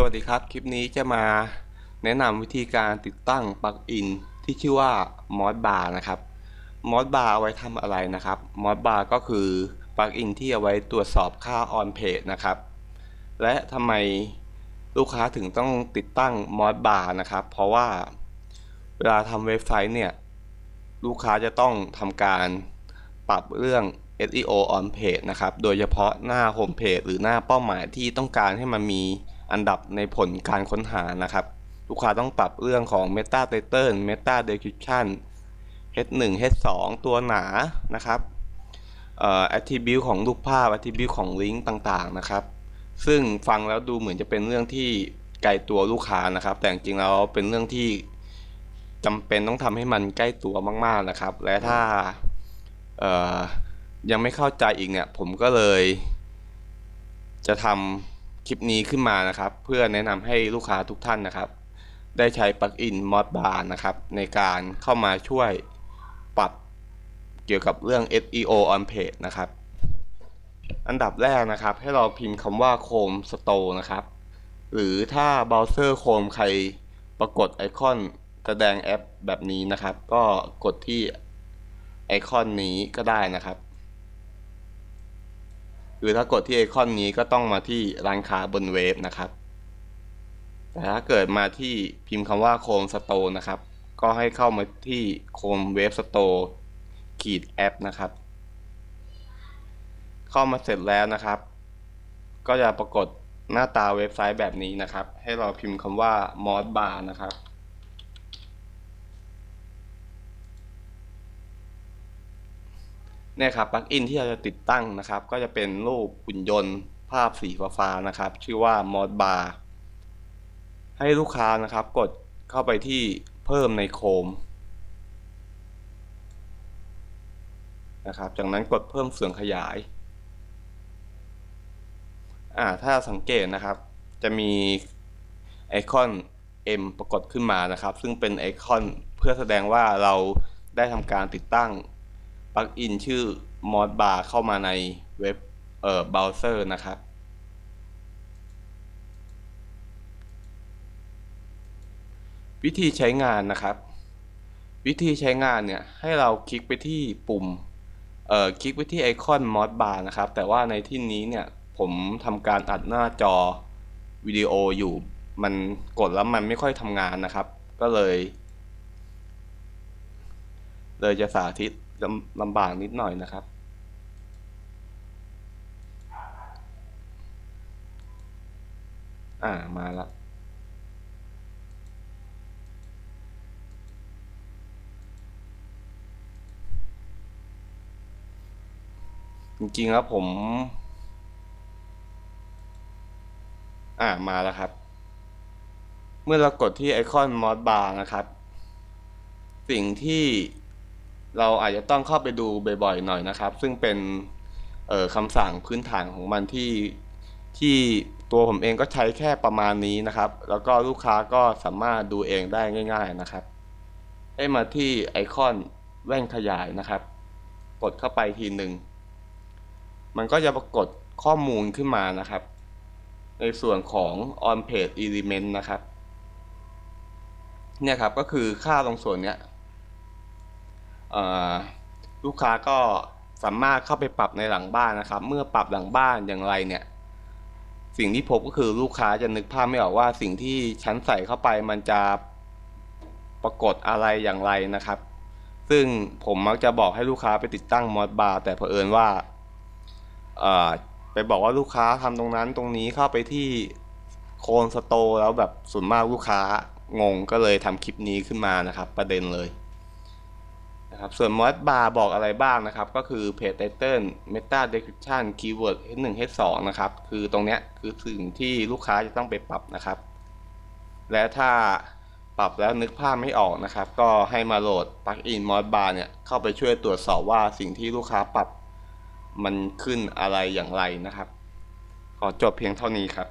สวัสดีครับ คลิปนี้จะมาแนะนำวิธีการติดตั้งปลั๊กอินที่ชื่อว่า Modbar นะครับ Modbar เอาไว้ทำอะไรนะครับ Modbar ก็คือปลั๊กอินที่เอาไว้ตรวจสอบค่า on page นะครับ และทำไมลูกค้าถึงต้องติดตั้ง Modbar นะครับ เพราะว่าเวลาทำเว็บไซต์เนี่ย ลูกค้าจะต้องทำการปรับเรื่อง SEO on page นะครับ โดยเฉพาะหน้า home page หรือหน้าเป้าหมายที่ต้องการให้มันมี อันดับในผลการค้นหานะครับ ลูกค้าต้องปรับเรื่องของ meta title meta description h1 h2 ตัวหนานะครับเอ่อ attribute ของรูปภาพ attribute ของลิงก์ต่างๆนะครับ ซึ่งฟังแล้วดูเหมือนจะเป็นเรื่องที่ไกลตัวลูกค้านะครับ แต่จริงๆแล้วเป็นเรื่องที่จำเป็นต้องทำให้มันใกล้ตัวมากๆนะครับ และถ้ายังไม่เข้าใจอีกเนี่ย ผมก็เลย จะทำ คลิปนี้ขึ้นมานะครับ เพื่อแนะนำให้ลูกค้าทุกท่านนะครับ ได้ใช้ปลั๊กอิน Modbar นะครับ ในการเข้ามาช่วยปรับเกี่ยวกับเรื่อง SEO on page นะครับ อันดับแรกนะครับ ให้เราพิมพ์คำว่า Chrome Store นะครับ หรือถ้าเบราว์เซอร์ Chrome ใครปรากฏไอคอนแสดงแอปแบบนี้นะครับ ก็กดที่ไอคอนนี้ก็ได้นะครับ หรือถ้ากดที่ไอคอนนี้ก็ต้องมาที่ร้านค้าบนเว็บนะครับ แต่ถ้าเกิดมาที่พิมพ์คำว่า Chrome Store นะครับ ก็ให้เข้ามาที่ Chrome Web Store ขีดแอปนะครับ เข้ามาเสร็จแล้วนะครับ ก็จะปรากฏหน้าตาเว็บไซต์แบบนี้นะครับ ให้เราพิมพ์คำว่า modbar นะครับ เนี่ยครับปลั๊กอินที่เราจะติดตั้งนะครับ ก็จะเป็นรูปหุ่นยนต์ ภาพสีฟ้าๆนะครับ ชื่อว่า modbar ให้ลูกค้านะครับกดเข้าไปที่เพิ่มในโคมนะครับ จากนั้นกดเพิ่มเสียงขยายอ่าถ้าสังเกตนะครับ จะมีไอคอน M ปรากฏขึ้นมานะครับ ซึ่งเป็นไอคอนเพื่อแสดงว่าเราได้ทำการติดตั้ง ปลั๊กอินชื่อ Modbar เข้ามาในเว็บเอ่อเบราว์เซอร์นะครับ วิธีใช้งานนะครับ วิธีใช้งานเนี่ย ให้เราคลิกไปที่ปุ่มเอ่อคลิกไปที่ไอคอน Modbar นะครับ แต่ว่าในที่นี้เนี่ย ผมทำการอัดหน้าจอวิดีโออยู่มันกดแล้วมันไม่ค่อยทำงานนะครับ ก็เลย เลยจะสาธิต ลำลำบากนิดหน่อยนะครับ อ่ามาล้วจริงๆแล้วผม อ่ามาแล้วครับ เมื่อเรากดที่ไอคอน Modbar นะครับ สิ่งที่ เราอาจจะต้องเข้าไปดูบ่อยๆหน่อยนะครับ ซึ่งเป็นคำสั่งพื้นฐานของมันที่ที่ตัวผมเองก็ใช้แค่ประมาณนี้นะครับ แล้วก็ลูกค้าก็สามารถดูเองได้ง่าย ๆนะครับ ให้มาที่ไอคอนแว่นขยายนะครับ กดเข้าไปทีหนึ่ง มันก็จะปรากฏข้อมูลขึ้นมานะครับ ในส่วนของ on page element นะครับ เนี่ยครับก็คือค่าตรงส่วนเนี้ย ลูกค้าก็สามารถเข้าไปปรับในหลังบ้านนะครับ เมื่อปรับหลังบ้านอย่างไรเนี่ย สิ่งที่พบก็คือลูกค้าจะนึกภาพไม่ออกว่าสิ่งที่ชั้นใส่เข้าไปมันจะปรากฏอะไรอย่างไรนะครับ ซึ่งผมมักจะบอกให้ลูกค้าไปติดตั้งมอดบาร์แต่เผอิญว่าไปบอกว่าลูกค้าทำตรงนั้นตรงนี้เข้าไปที่โคนสโตแล้วแบบส่วนมากลูกค้างงก็เลยทำคลิปนี้ขึ้นมานะครับ ประเด็นเลย นะครับส่วนมอดบาร์บอกอะไรบ้างนะครับ ก็คือเพจไตเติลเมตาเดสคริปชันคีย์เวิร์ด h1 h2 นะครับ คือตรงเนี้ยคือสิ่งที่ลูกค้าจะต้องไปปรับนะครับ และถ้าปรับแล้วนึกภาพไม่ออกนะครับ ก็ให้มาโหลดปลั๊กอินมอดบาร์เนี่ย เข้าไปช่วยตรวจสอบว่าสิ่งที่ลูกค้าปรับมันขึ้นอะไรอย่างไรนะครับ ขอจบเพียงเท่านี้ครับ